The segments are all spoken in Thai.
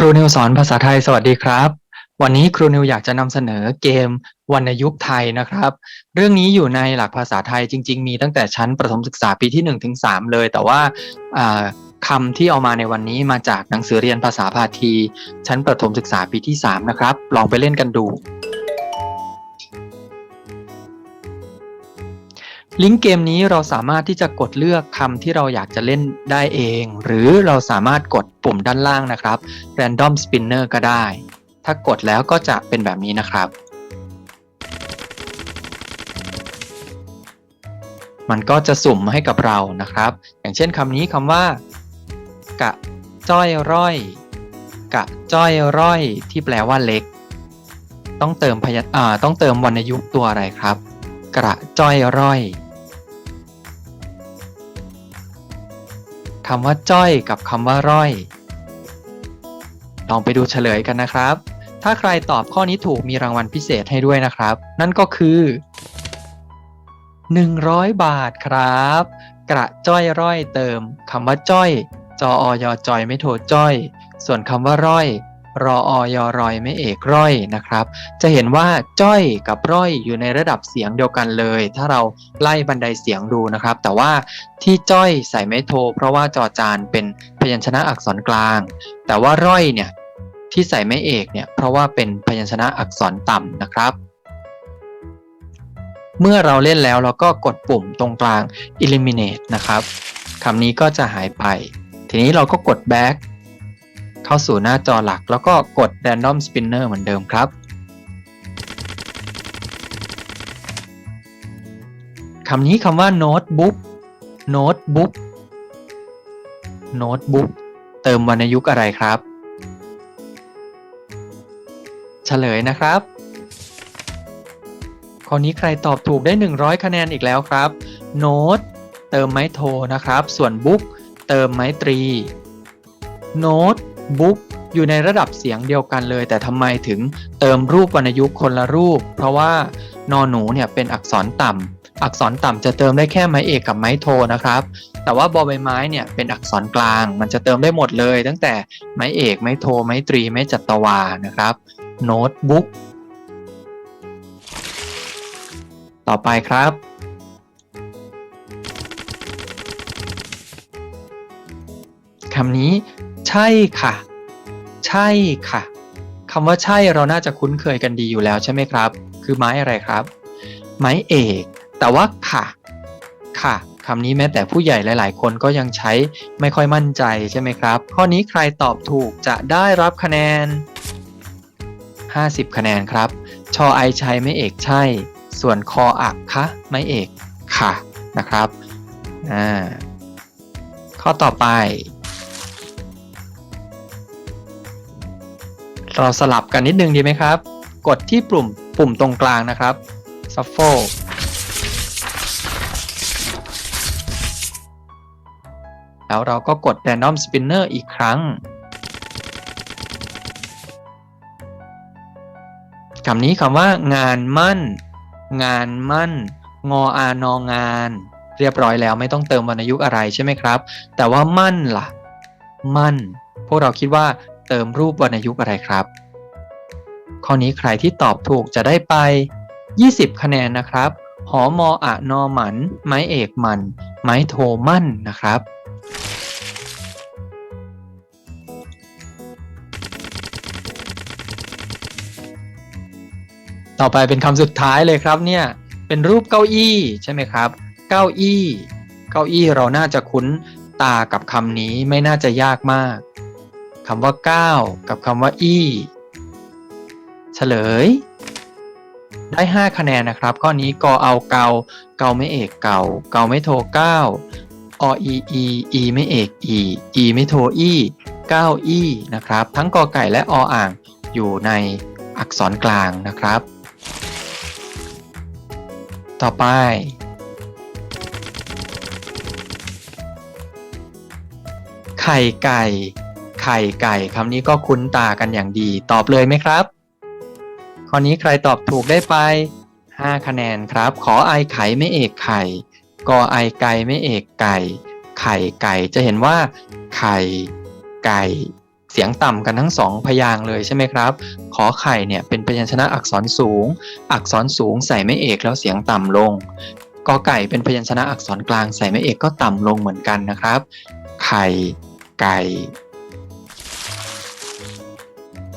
ครูนิวสอนภาษาไทยสวัสดีครับ วันนี้ครูนิวอยากจะนำเสนอเกมวรรณยุกต์ไทยนะครับ เรื่องนี้อยู่ในหลักภาษาไทยจริง ๆ มีตั้งแต่ชั้นประถมศึกษาปีที่1ถึง3เลย แต่ว่าอ่าคำที่เอามาในวันนี้มาจากหนังสือเรียนภาษาพาที ชั้นประถมศึกษาปีที่ 3 นะครับ ลองไปเล่นกันดู ลิงก์เกมนี้เราสามารถที่จะกดเลือกคำที่เราอยากจะเล่นได้เอง หรือเราสามารถกดปุ่มด้านล่างนะครับ Random Spinner ก็ได้ ถ้ากดแล้วก็จะเป็นแบบนี้นะครับ มันก็จะสุ่มให้กับเรานะครับ อย่างเช่นคำนี้คำว่า กะจ้อยร่อย กะจ้อยร่อย ที่แปลว่าเล็ก ต้องเติมพยัญต้องเติมวรรณยุกต์ตัวอะไรครับ กระจ้อยร่อย คำว่าจ้อยกับคำว่าร่อย ลองไปดูเฉลยกันนะครับ ถ้าใครตอบข้อนี้ถูกมีรางวัลพิเศษให้ด้วยนะครับ นั่นก็คือ 100 บาทครับ กระจ้อยร่อยเติมคำว่าจ้อย จออยจอยไม่โทจ้อย ส่วนคำว่าร่อย รออยรอยไม่เอกร่อยนะครับ จะเห็นว่าจ้อยกับร่อยอยู่ในระดับเสียงเดียวกันเลย ถ้าเราไล่บันไดเสียงดูนะครับ แต่ว่าที่จ้อยใส่ไม่โท เพราะว่าจอจานเป็นพยัญชนะอักษรกลาง แต่ว่าร่อยเนี่ยที่ใส่ไม่เอกเนี่ยเพราะว่าเป็นพยัญชนะอักษรต่ำนะครับเมื่อเราเล่นแล้วเราก็กดปุ่มตรงกลาง eliminate นะครับ คำนี้ก็จะหายไป ทีนี้เราก็กด back เข้าสู่หน้าจอหลัก แล้วก็กด random spinner เหมือนเดิมครับ คำนี้คำว่า notebook notebook notebook เติมวรรณยุกต์อะไรครับ เฉลยนะครับข้อนี้ใครตอบถูกได้ 100 คะแนนอีกแล้วครับ note เติมไม้โทนะครับ ส่วน book เติมไม้ตรี โน๊ต note book อยู่ในระดับเสียงเดียวกันเลย แต่ทำไมถึงเติมรูปวรรณยุกต์คนละรูป เพราะว่านอหนูเนี่ยเป็นอักษรต่ำอักษรต่ำจะเติมได้แค่ไม้เอกกับไม้โทนะครับ แต่ว่าบอใบไม้เนี่ยเป็นอักษรกลาง มันจะเติมได้หมดเลย ตั้งแต่ไม้เอกไม้โทไม้ตรีไม้จัตวานะครับโน้ตบุ๊กต่อไปครับคำนี้ ใช่ค่ะ ใช่ค่ะคำว่าใช่เราน่าจะคุ้นเคยกันดีอยู่แล้วใช่ไหมครับ คือไม้อะไรครับ ไม้เอก แต่ว่าค่ะ ค่ะคำนี้แม้แต่ผู้ใหญ่หลาย ๆ คนก็ยังใช้ไม่ค่อยมั่นใจใช่ไหมครับ ข้อนี้ใครตอบถูกจะได้รับคะแนน 50 คะแนนครับ ชอไอชัยไม่เอกใช่ ส่วนคออักคะไม่เอกค่ะนะครับอ่าข้อต่อไป เราสลับกันนิดนึงดีไหมครับ กดที่ปุ่มปุ่มตรงกลางนะครับ shuffle แล้วเราก็กด random spinner อีกครั้งคำนี้คำว่างานมั่น งานมั่น งออานองาน เรียบร้อยแล้วไม่ต้องเติมวรรณยุกต์อะไรใช่ไหมครับ แต่ว่ามั่นล่ะ มั่น พวกเราคิดว่า เติมรูปวรรณยุกต์อะไรครับ ข้อนี้ใครที่ตอบถูกจะได้ไป 20 คะแนนนะครับ หอมออะนอหมัน ไม้เอกมัน ไม้โทมั่นนะครับ ต่อไปเป็นคำสุดท้ายเลยครับเนี่ย เป็นรูปเก้าอี้ใช่ไหมครับ เก้าอี้ เก้าอี้เราน่าจะคุ้นตากับคำนี้ไม่น่าจะยากมาก คำว่าก้าวกับคำว่าอี้เฉลย ได้ 5 คะแนนนะครับ ข้อนี้กอเอาเกาเกาไม่เอกเก่า เกาไม่โทเก้าออีอีอีไม่เอกอีอีไม่โทอี้เก้าอี้นะครับ ทั้งกอไก่และออ่างอยู่ในอักษรกลางนะครับ ต่อไปไข่ไก่ ข่ไก่คำนี้ก็คุ้นตากันอย่างดี ตอบเลยไหมครับ ข้อนี้ใครตอบถูกได้ไป 5 คะแนนครับ ขอไอไข่ไม่เอกไข่กอไอไก่ไม่เอกไก่ ไข่ไก่จะเห็นว่า ไข่ไก่เสียงต่ำกันทั้งสองพยางเลยใช่ไหมครับ ขอไข่เนี่ยเป็นพยัญชนะอักษรสูง อักษรสูงใส่ไม่เอกแล้วเสียงต่ำลง กอไก่เป็นพยัญชนะอักษรกลางใส่ไม่เอกก็ต่ำลงเหมือนกันนะครับ ไข่ไก่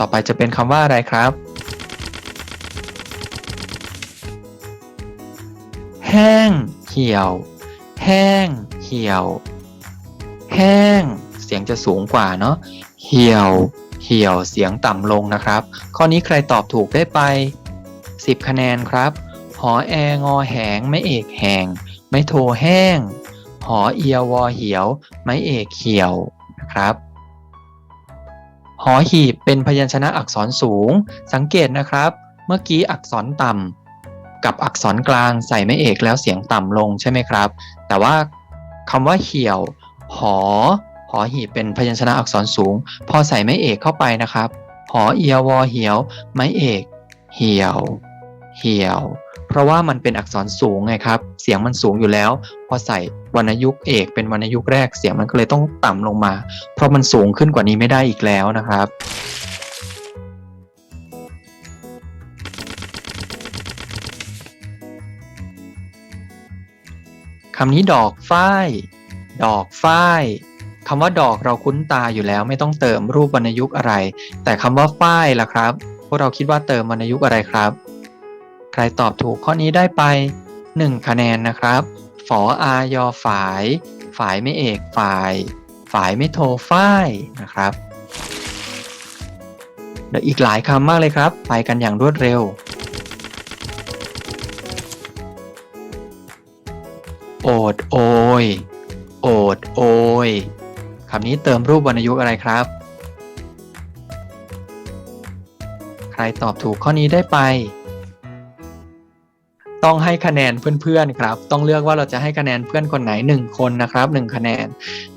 ต่อไปจะเป็นคำว่าอะไรครับ แห้ง เหี่ยว แห้ง เหี่ยว แห้ง เสียงจะสูงกว่าเนาะ เหี่ยว เหี่ยว เสียงต่ำลงนะครับ ข้อนี้ใครตอบถูกได้ไป 10 คะแนนครับ หอแองอแหง ไม่เอกแหง ไม่โทแห้ง หอเอียวอเหียว ไม่เอกเหี่ยวนะครับ หอหีบเป็นพยัญชนะอักษรสูง สังเกตนะครับ เมื่อกี้อักษรต่ำกับอักษรกลางใส่ไม่เอกแล้วเสียงต่ำลงใช่ไหมครับ แต่ว่าคำว่าเหี่ยว หอ หอหีบเป็นพยัญชนะอักษรสูง พอใส่ไม่เอกเข้าไปนะครับ หอเอียวอเหี่ยว ไม่เอก เหี่ยว เหี่ยว เพราะว่ามันเป็นอักษรสูงไงครับ เสียงมันสูงอยู่แล้ว พอใส่ วรรณยุกเอกเป็นวรรณยุกแรกเสียงมันก็เลยต้องต่ำลงมา เพราะมันสูงขึ้นกว่านี้ไม่ได้อีกแล้วนะครับคำนี้ดอกฝ้าย ดอกฝ้ายคำว่าดอกเราคุ้นตาอยู่แล้วไม่ต้องเติมรูปวรรณยุกอะไร แต่คำว่าฝ้ายล่ะครับ พวกเราคิดว่าเติมวรรณยุกอะไรครับ ใครตอบถูกข้อนี้ได้ไป 1 คะแนนนะครับ ฝออายอฝาย ฝายไม่เอกฝายฝายไม่โทฝ้ายนะครับเดี๋ยวอีกหลายคำมากเลยครับ ไปกันอย่างรวดเร็ว โอดโอย โอดโอยคำนี้เติมรูปวรรณยุกต์อะไรครับ ใครตอบถูกข้อนี้ได้ไป ต้องให้คะแนนเพื่อนๆครับ ต้องเลือกว่าเราจะให้คะแนนเพื่อนคนไหน 1 คนนะครับ 1 คะแนน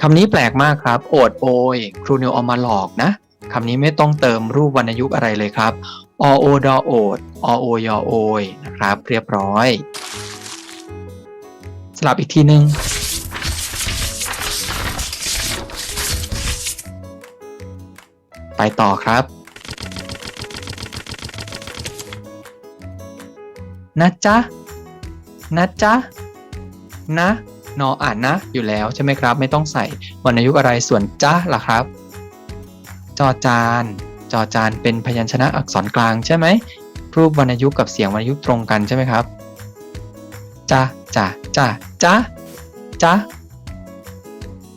คำนี้แปลกมากครับ โอดโอยครูนิวเอามาหลอกนะคำนี้ไม่ต้องเติมรูปวรรณยุกต์อะไรเลยครับอโอดอโอดอโอยอโอยนะครับ เรียบร้อย สลับอีกทีหนึ่งไปต่อครับ นะจ๊ะ นะจ๊ะ นะนออ่านนะอยู่แล้วใช่ไหมครับ ไม่ต้องใส่วรรณยุกต์อะไรส่วนจ๊ะล่ะครับ จอจาน จอจานเป็นพยัญชนะอักษรกลางใช่ไหมรูปวรรณยุกต์กับเสียงวรรณยุกต์ตรงกันใช่ไหมครับจ๊ะจ๊ะจ๊ะจ๊ะจ๊ะ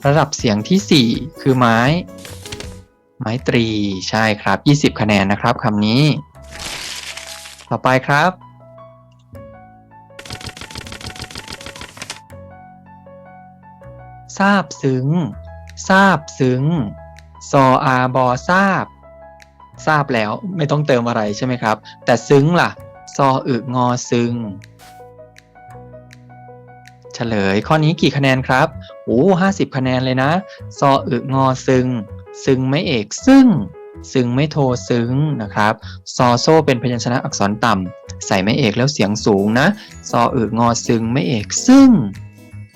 ระดับเสียงที่ 4 คือไม้ ไม้ตรีใช่ครับ 20 คะแนนนะครับคำนี้ ต่อไปครับ ทราบซึ้ง ทราบซึ้งซออาบอทราบ ทราบแล้วไม่ต้องเติมอะไรใช่ไหมครับ แต่ซึ้งล่ะ ซออึงอซึ้งเฉลยข้อนี้กี่คะแนนครับโอ้ห้าสิบคะแนนเลยนะ ซออึงอซึง ซึงไม่เอกซึ่ง ซึงไม่โทซึ้งนะครับ ซอโซ่เป็นพยัญชนะอักษรต่ำใส่ไม่เอกแล้วเสียงสูงนะ ซออึงอซึงไม่เอกซึ่ง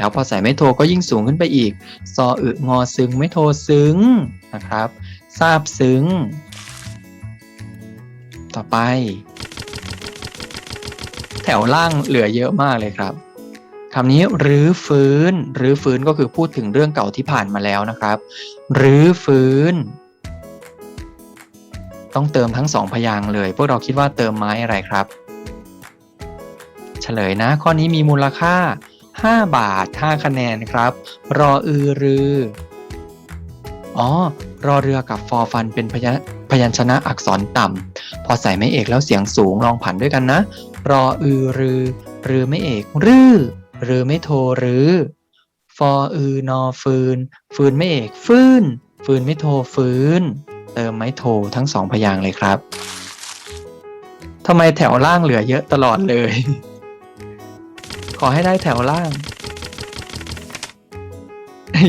แล้วพอใส่ไม่โทก็ยิ่งสูงขึ้นไปอีก ซออึงอซึงไม่โทซึ้งนะครับทราบซึ้ง ต่อไป แถวล่างเหลือเยอะมากเลยครับคำนี้รื้อฟื้นรื้อฟื้นก็คือพูดถึงเรื่องเก่าที่ผ่านมาแล้วนะครับรื้อฟื้น ต้องเติมทั้งสองพยางค์เลย พวกเราคิดว่าเติมไม้อะไรครับ เฉลยนะ ข้อนี้มีมูลค่า 5 บาท 5 คะแนนครับ รออือรือ อ๋อ รอเรือกับฟอฟันเป็นพยัญพยัญชนะอักษรต่ำ พอใส่ไม่เอกแล้วเสียงสูงลองผันด้วยกันนะ รออือรือ รือไม่เอก รือรือไม่โทรือ ฟออือนอฟืน ฟืนไม่เอก ฟืน ฟืนไม่โทฟืน เติมไม่โททั้งสองพยางเลยครับทำไมแถวล่างเหลือเยอะตลอดเลย ขอให้ได้แถวล่าง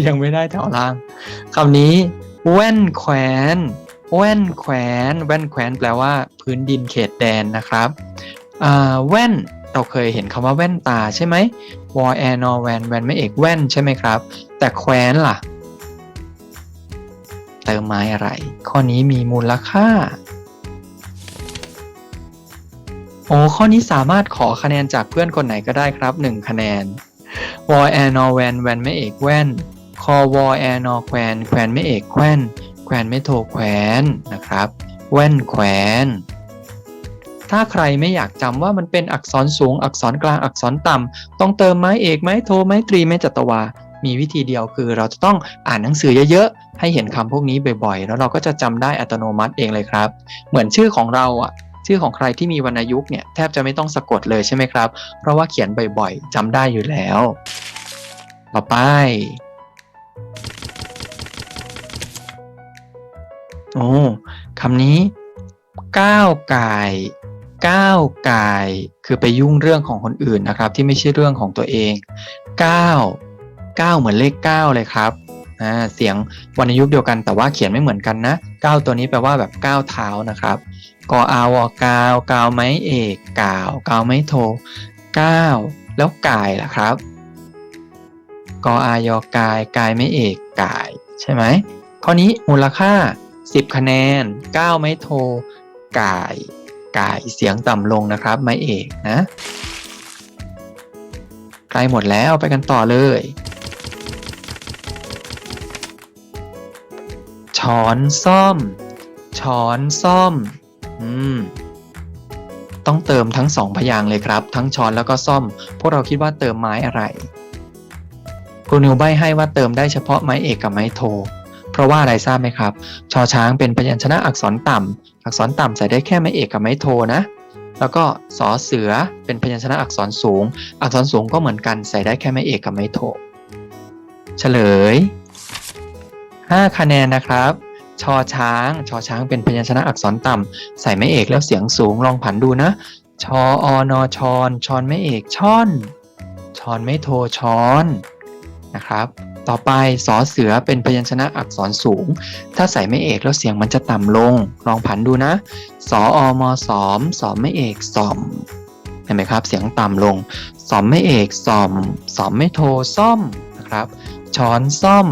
ยังไม่ได้แถวล่างคำนี้ แว่นแขวน แว่นแขวน แว่นแขวนแปลว่า พื้นดินเขตแดนนะครับแว่นเราเคยเห็นคำว่าแว่นตาใช่ไหมวอแอนอแวนแวนไม่เอกแว่นใช่ไหมครับ แต่แขวนล่ะแเติมไม้อะไร ข้อนี้มีมูลค่า โอ้ข้อนี้สามารถขอคะแนนจากเพื่อนคนไหนก็ได้ครับ 1 คะแนนวอแอนอแวนแวนไม่เอกแว่นคอวอแอนอแควนแควนไม่เอกแควนแควนไม่โทแควนนะครับ แว่นแควนถ้าใครไม่อยากจำว่ามันเป็นอักษรสูง อักษรกลางอักษรต่ำต้องเติมไม้เอกไม้โทไม้ตรีไม้จัตวา มีวิธีเดียวคือเราจะต้องอ่านหนังสือเยอะๆ ให้เห็นคำพวกนี้บ่อยๆ แล้วเราก็จะจำได้อัตโนมัติเองเลยครับ เหมือนชื่อของเราอะ ชื่อของใครที่มีวรรณยุกต์เนี่ยแทบจะไม่ต้องสะกดเลยใช่ไหมครับ เพราะว่าเขียนบ่อยๆจำได้อยู่แล้ว ต่อไปโอ้คำนี้ก้าวไกายก้าวไกายคือไปยุ่งเรื่องของคนอื่นนะครับ ที่ไม่ใช่เรื่องของตัวเองก้าวก้าวเหมือนเลขเก้าเลยครับเสียงวรรณยุกต์เดียวกันแต่ว่าเขียนไม่เหมือนกันนะก้าวตัวนี้แปลว่าแบบก้าวเท้านะครับ กออาวอกาวกาวไม้เอกกาวกาวไม้โทก้าวแล้วกายล่ะครับกออายอกายกายไม่เอกกายใช่ไหมข้อนี้มูลค่า 10 คะแนน 9 ไม้โท กาย กายเสียงต่ำลงนะครับ ไม้เอกนะใกล้หมดแล้วไปกันต่อเลย ช้อนซ่อม ช้อนซ่อม อืม ต้องเติมทั้งสองพยางค์เลยครับ ทั้งช้อนแล้วก็ซ่อม พวกเราคิดว่าเติมไม้อะไรครูนิวใบให้ว่าเติมได้เฉพาะไม้เอกกับไม้โท เพราะว่าอะไรทราบไหมครับ ชอช้างเป็นพยัญชนะอักษรต่ำอักษรต่ำใส่ได้แค่ไม้เอกกับไม้โทนะแล้วก็สอเสือเป็นพยัญชนะอักษรสูง อักษรสูงก็เหมือนกันใส่ได้แค่ไม้เอกกับไม้โท เฉลย 5 คะแนนนะครับ ชอช้าง ชอช้างเป็นพยัญชนะอักษรต่ำใส่ไม้เอกแล้วเสียงสูงลองผันดูนะ ชออนอชอนชอนไม่เอกช่อนชอนไม่โทช้อนนะครับ ต่อไปสอเสือเป็นพยัญชนะอักษรสูง ถ้าใส่ไม่เอกแล้วเสียงมันจะต่ำลง ลองผันดูนะสออมสอมสอมไม่เอกสอมเห็นไหมครับ เสียงต่ำลงสอมไม่เอกสอมสอมไม่โทซ่อมนะครับ ช้อนซ่อม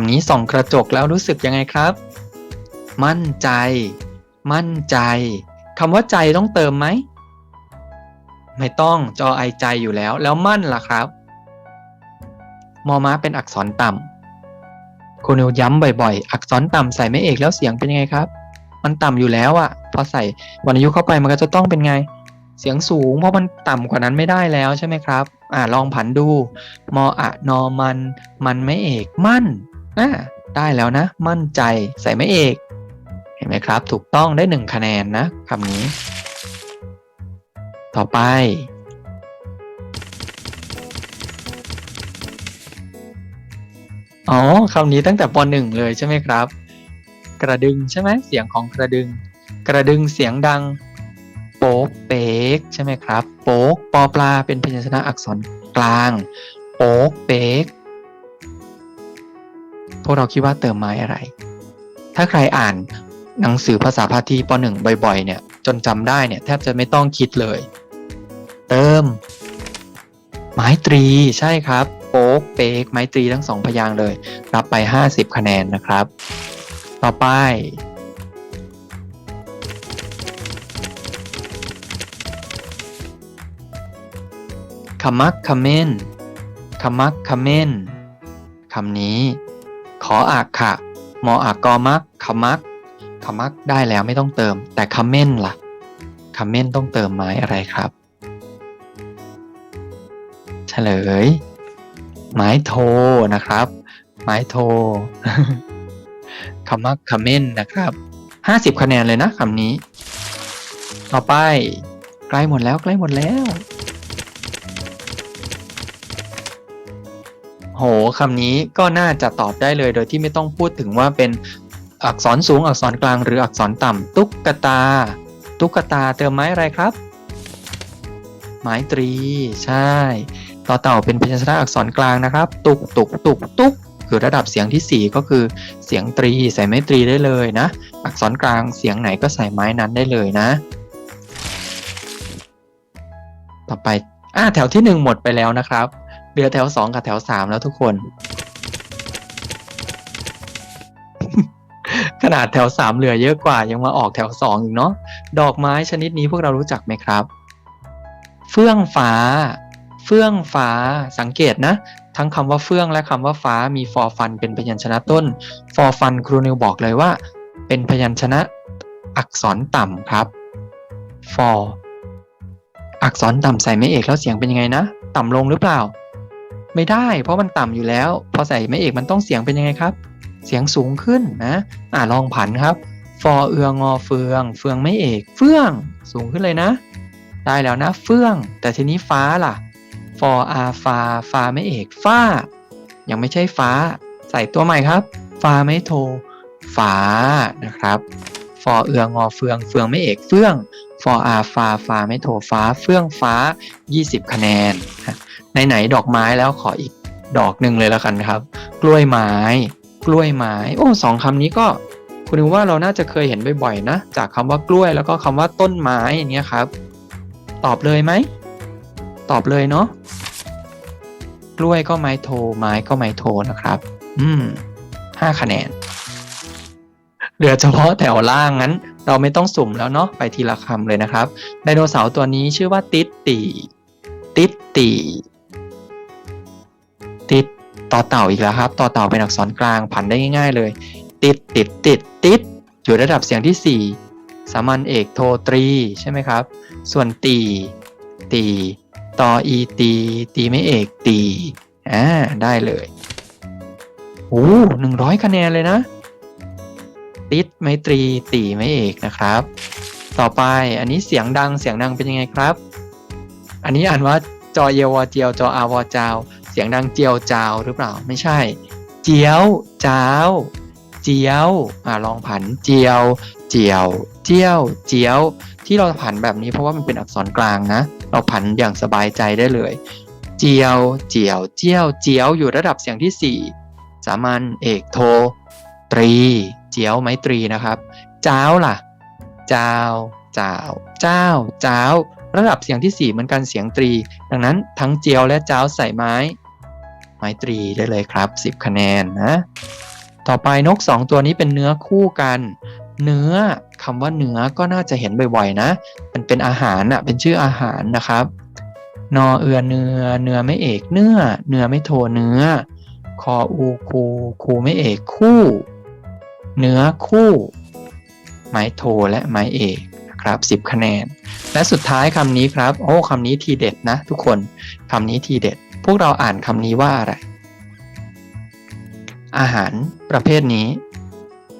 ำนี้ส่องกระจกแล้วรู้สึกยังไงครับ มั่นใจ มั่นใจคำว่าใจต้องเติมไหม ไม่ต้องจอไอใจอยู่แล้ว แล้วมั่นล่ะครับ มอม้าเป็นอักษรต่ำคุณนิวย้ำบ่อยๆ อักษรต่ำใส่ไม่เอกแล้วเสียงเป็นยังไงครับ มันต่ำอยู่แล้วอะพอใส่วรรณยุกต์เข้าไปมันก็จะต้องเป็นไง เสียงสูงเพราะมันต่ำกว่านั้นไม่ได้แล้วใช่ไหมครับ อ่าลองผันดู มออะนอมัน มันไม่เอกมั่น อ่าได้แล้วนะ มั่นใจใส่ไม่เอก เห็นไหมครับ ถูกต้องได้หนึ่งคะแนนนะคำนี้ ต่อไป อ๋อคำนี้ตั้งแต่ปหนึ่งเลยใช่ไหมครับ กระดึงใช่ไหมเสียงของกระดึง กระดึงเสียงดังโป๊กเป๊กใช่ไหมครับ โป๊กปอปลาเป็นพยัญชนะอักษรกลาง โป๊กเป๊ก วกเราคิดว่าเติมไม้อะไร ถ้าใครอ่านหนังสือภาษาพาทีปหนึ่งบ่อย ๆ เนี่ย จนจำได้เนี่ย แทบจะไม่ต้องคิดเลย เติม ไม้ตรีใช่ครับโป๊กเป๊กไม้ตรีทั้งสองพยางค์เลย รับไป 50 คะแนนนะครับ ต่อไป ขมักขเม้นขมักขเม้นคำนี้ ขออักขะมออักกอมักขมักขมักได้แล้วไม่ต้องเติม แต่ขเม้นล่ะขเม้นต้องเติมไม้อะไรครับเฉลย ไม้โทนะครับ ไม้โทคำว่าคอมเมนนะครับห้าสิบคะแนนเลยนะคำนี้ ต่อไป ใกล้หมดแล้วใกล้หมดแล้ว โหคำนี้ก็น่าจะตอบได้เลยโดยที่ไม่ต้องพูดถึงว่าเป็นอักษรสูงอักษรกลางหรืออักษรต่ำตุ๊กตา ตุ๊กตาเติมไม้อะไรครับ ไม้ตรี ใช่ต่อเต่าเป็นพยัญชนะอักษรกลางนะครับ ตุกตุกตุกตุกคือระดับเสียงที่ 4 ก็คือเสียงตรีใส่ไม้ตรีได้เลยนะ อักษรกลางเสียงไหนก็ใส่ไม้นั้นได้เลยนะ ต่อไปอ่าแถวที่หนึ่งหมดไปแล้วนะครับ ลือแถวสองกับแถวสามแล้วทุกคน ขนาดแถวสามเหลือเยอะกว่ายังมาออกแถวสองอีกเนาะดอกไม้ชนิดนี้พวกเรารู้จักไหมครับ เฟื่องฟ้า เฟื่องฟ้าสังเกตนะ ทั้งคำว่าเฟื่องและคำว่าฟ้ามีฟอฟันเป็นพยัญชนะต้นฟอฟันครูนิวบอกเลยว่า เป็นพยัญชนะอักษรต่ำครับฟออักษรต่ำใส่ไม่เอกแล้วเสียงเป็นยังไงนะ ต่ำลงหรือเปล่า ไม่ได้ เพราะมันต่ำอยู่แล้ว พอใส่ไม่เอกมันต้องเสียงเป็นยังไงครับ เสียงสูงขึ้นนะอ่าลองผันครับฟอเอืองอเฟือง เฟืองไม่เอกเฟื่องสูงขึ้นเลยนะ ได้แล้วนะ เฟื่อง แต่ทีนี้ฟ้าล่ะฟออาฟาฟาไม่เอกฟ้า ยังไม่ใช่ฟ้า ใส่ตัวใหม่ครับฟ้าไม่โทฟ้านะครับฟอเอืองอเฟือง เฟืองไม่เอกเฟื่องฟออาฟาฟาไม่โทฟ้า เฟื่องฟ้า 20 คะแนน ไหนๆดอกไม้แล้วขออีกดอกหนึ่งเลยแล้วกันครับ กล้วยไม้ กล้วยไม้ โอ้สองคำนี้ก็คุณนึกว่าเราน่าจะเคยเห็นบ่อยๆนะ จากคำว่ากล้วยแล้วก็คำว่าต้นไม้อย่างเงี้ยครับ ตอบเลยไหม ตอบเลยเนาะกล้วยก็ไม้โท ไม้ก็ไม้โทนะครับ อืมห้าคะแนน เหลือเฉพาะแถวล่างงั้น เราไม่ต้องสุ่มแล้วเนาะไปทีละคำเลยนะครับไดโนเสาร์ตัวนี้ชื่อว่าติดตีติดตีติด ต่อเต่าอีกแล้วครับ ต่อเต่าเป็นอักษรกลางผันได้ง่ายๆเลย ติดติดติดติดอยู่ระดับเสียงที่ 4 สามัญเอกโทตรีใช่ไหมครับ ส่วนตีตีต่ออีตีตีไม่เอกตีอ่าได้เลยโอ้หนึ่งร้อยคะแนนเลยนะ ติดไม่ตรีตีไม่เอกนะครับ ต่อไปอันนี้เสียงดังเสียงดังเป็นยังไงครับ อันนี้อ่านว่าจอเยวอเจียวจออาวอจาว สียงดังเจียวจาวหรือเปล่าไม่ใช่ เจียวจ้าวเจียวอ่าลองผันเจียว เจียว เจียว เจียว ที่เราผันแบบนี้เพราะว่ามันเป็นอักษรกลางนะ เราผันอย่างสบายใจได้เลย เจียว เจียว เจียว เจียวอยู่ระดับเสียงที่ 4 สามัญเอกโท ตรี เจียวไม้ตรีนะครับจ้าวล่ะจ้าวจ้าวเจ้าจ้าวระดับเสียงที่ 4 เหมือนกันเสียงตรี ดังนั้นทั้งเจียวและจ้าวใส่ไม้ ไม้ตรีได้เลยครับ 10 คะแนนนะ ต่อไปนก 2 ตัวนี้เป็นเนื้อคู่กัน เนื้อคำว่าเนื้อก็น่าจะเห็นบ่อยๆนะ มันเป็นอาหารอะเป็นชื่ออาหารนะครับ นอเอือเนื้อเนื้อไม่เอกเนื้อ เนื้อไม่โทเนื้อ คออูคูคูไม่เอกคู่ เนื้อคู่ ไม้โทและไม้เอกครับ10 คะแนน และสุดท้ายคำนี้ครับ โอ้คำนี้ทีเด็ดนะทุกคนคำนี้ทีเด็ด วกเราอ่านคำนี้ว่าอะไร อาหารประเภทนี้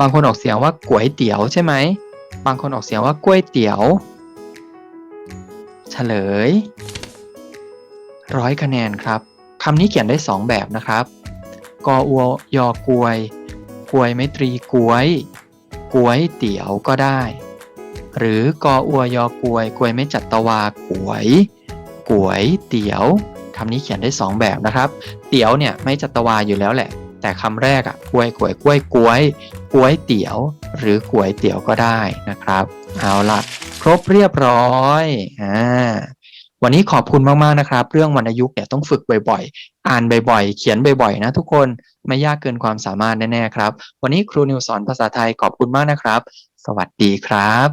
บางคนออกเสียงว่าก๋วยเตี๋ยวใช่ไหม บางคนออกเสียงว่าก๋วยเตี๋ยวเฉลยร้อยคะแนนครับคำนี้เขียนได้สองแบบนะครับ กออัวยอกวย กวยไมตรีกวยกวยเตี๋ยวก็ได้ หรือกออัวยอกวย กวยไม่จัดตวากวยกวยเตี๋ยว คำนี้เขียนได้สองแบบนะครับ เตี๋ยวเนี่ยไม่จัตวาอยู่แล้วแหละ แต่คำแรกอะกวยกวยกวยกวยกวยเตี๋ยว หรือกวยเตี๋ยวก็ได้นะครับ เอาละครบเรียบร้อยอ่าวันนี้ขอบคุณมากๆนะครับ เรื่องวรรณยุกต์เนี่ยต้องฝึกบ่อยๆ อ่านบ่อยๆ เขียนบ่อยๆ นะทุกคนไม่ยากเกินความสามารถแน่ๆครับ วันนี้ครูนิวสอนภาษาไทยขอบคุณมากนะครับ สวัสดีครับ